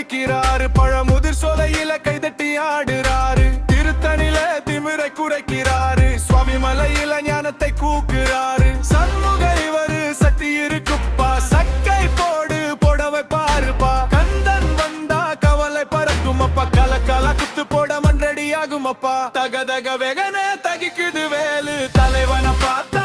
அடிக்கிறாரு. பழமுதிர் சோலையில கைதட்டி ஆடுறாரு. திருத்தணில திமிரை குறைக்கிறாரு. சுவாமி மலையில ஞானத்தை கூக்குறாரு. சண்முக இவரு சக்தி இருக்குப்பா சக்கை போடு புடவை பாருப்பா. கந்தன் வந்தா கவலை பறக்கும் அப்பா கல கல குத்து போட மன்றடி ஆகும் அப்பா தக தக வெகன தகிக்குது வேலு. தலைவனை பார்த்தா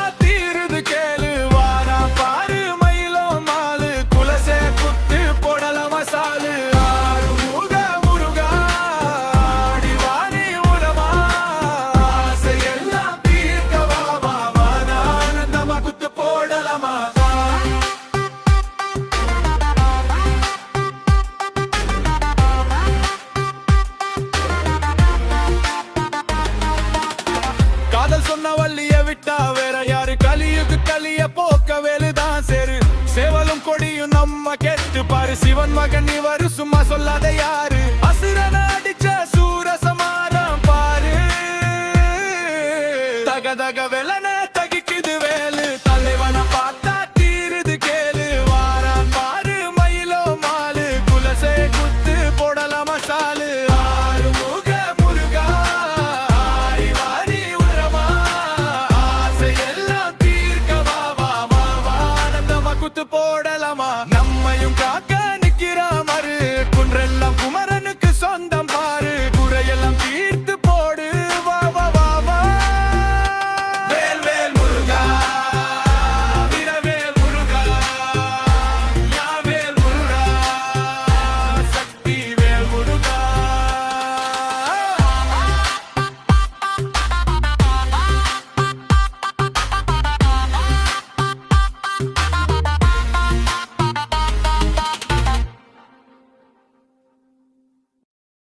விட்டா வேற யாரு? கலியுக்கு கலிய போக்க வேலுதான் சேரு. சேவலும் கொடியும் நம்ம கேட்டு பாரு. சிவன் மகன் இவரு சும்மா சொல்லாத யாரு? அசுரன அடிச்ச சூர பாரு. தக தக வெல mama.